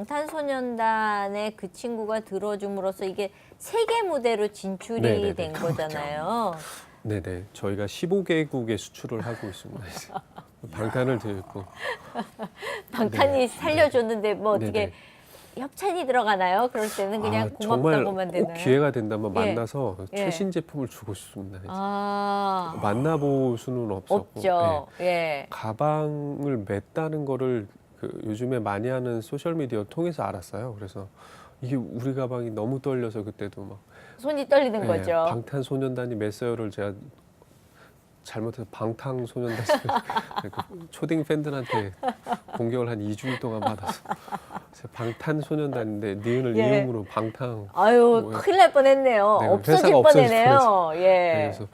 방탄소년단의 그 친구가 들어줌으로써 이게 세계 무대로 진출이 네네네. 된 거잖아요. 네네. 저희가 15개국에 수출을 하고 있습니다. 방탄을 들고. 방탄이 살려줬는데 뭐 어떻게. 협찬이 들어가나요? 그럴 때는 그냥 아, 고맙다고만 꼭 되나요? 기회가 된다면 예. 만나서 예. 최신 제품을 주고 싶습니다. 이제. 아 만나볼 수는 없었고. 없죠. 예. 예. 가방을 맸다는 거를 그 요즘에 많이 하는 소셜 미디어 통해서 알았어요. 그래서 이게 우리 가방이 너무 떨려서 그때도 막 손이 떨리는 예, 거죠. 방탄소년단이 맸어요를 제가 잘못해서 방탄소년단 그 초딩 팬들한테 공격을 한 2주일 동안 받아서 그래서 방탄소년단인데 니은을 예. 이음으로 방탄 아유 뭐야. 큰일 날 뻔했네요. 네, 없어질 회사가 없어질 뻔했네요. 예. 네, 그래서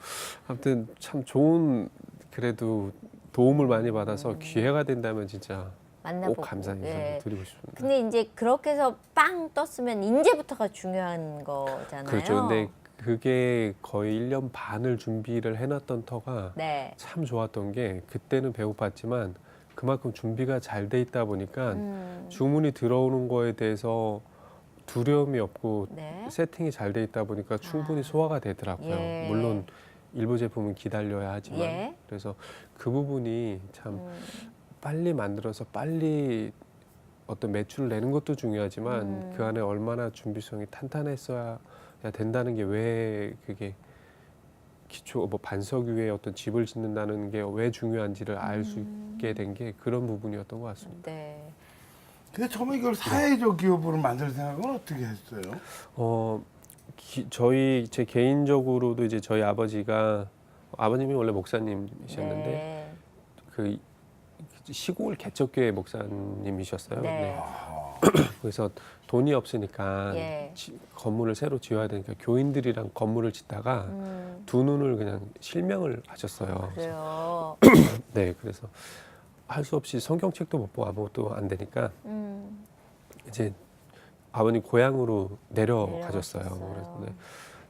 아무튼 참 좋은 그래도 도움을 많이 받아서 음. 기회가 된다면 진짜 만나보고. 꼭 감사 인사를 예. 드리고 싶습니다. 근데 이제 그렇게 해서 빵 떴으면 인제부터가 중요한 거잖아요. 그렇죠. 근데 그게 거의 1년 반을 준비를 해놨던 터가 네. 참 좋았던 게 그때는 배고팠지만 그만큼 준비가 잘 돼 있다 보니까 음, 주문이 들어오는 거에 대해서 두려움이 없고 네. 세팅이 잘 돼 있다 보니까 충분히 아. 소화가 되더라고요. 예. 물론 일부 제품은 기다려야 하지만 예. 그래서 그 부분이 참 음, 빨리 만들어서 빨리 어떤 매출을 내는 것도 중요하지만 음. 그 안에 얼마나 준비성이 탄탄했어야 된다는 게 왜 그게 기초 뭐 반석 위에 어떤 집을 짓는다는 게 왜 중요한지를 알수 음. 있게 된 게 그런 부분이었던 것 같습니다. 네. 근데 처음에 이걸 사회적 기업으로 만들 생각은 어떻게 했어요? 어 기- 저희 제 개인적으로도 이제 저희 아버지가 아버님이 원래 목사님이셨는데 네. 그 시골 개척교회 목사님이셨어요. 네. 네. 그래서 돈이 없으니까 예. 지- 건물을 새로 지어야 되니까 교인들이랑 건물을 짓다가 음, 두 눈을 그냥 실명을 하셨어요. 그래요. 네, 그래서 할 수 없이 성경책도 못 보고 아무것도 안 되니까 음, 이제 아버님 고향으로 내려가셨어요. 내려가셨어요. 그래서 네.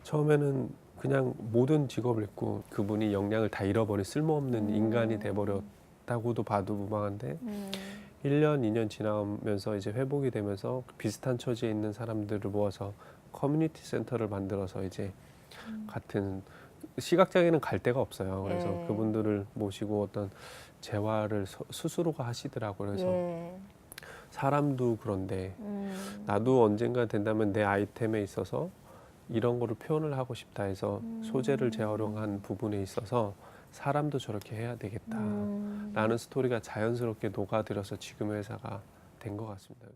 처음에는 그냥 모든 직업을 잃고 그분이 역량을 다 잃어버린 쓸모없는 음. 인간이 돼버렸 다고도 봐도 무방한데 음, 1년, 2년 지나면서 이제 회복이 되면서 비슷한 처지에 있는 사람들을 모아서 커뮤니티 센터를 만들어서 이제 같은 시각장애는 갈 데가 없어요. 그래서 예. 그분들을 모시고 어떤 재활을 서- 스스로가 하시더라고요. 그래서 예. 사람도 그런데 음, 나도 언젠가 된다면 내 아이템에 있어서 이런 거를 표현을 하고 싶다 해서 음. 소재를 재활용한 부분에 있어서 사람도 저렇게 해야 되겠다. 음. 라는 스토리가 자연스럽게 녹아들어서 지금의 회사가 된 것 같습니다.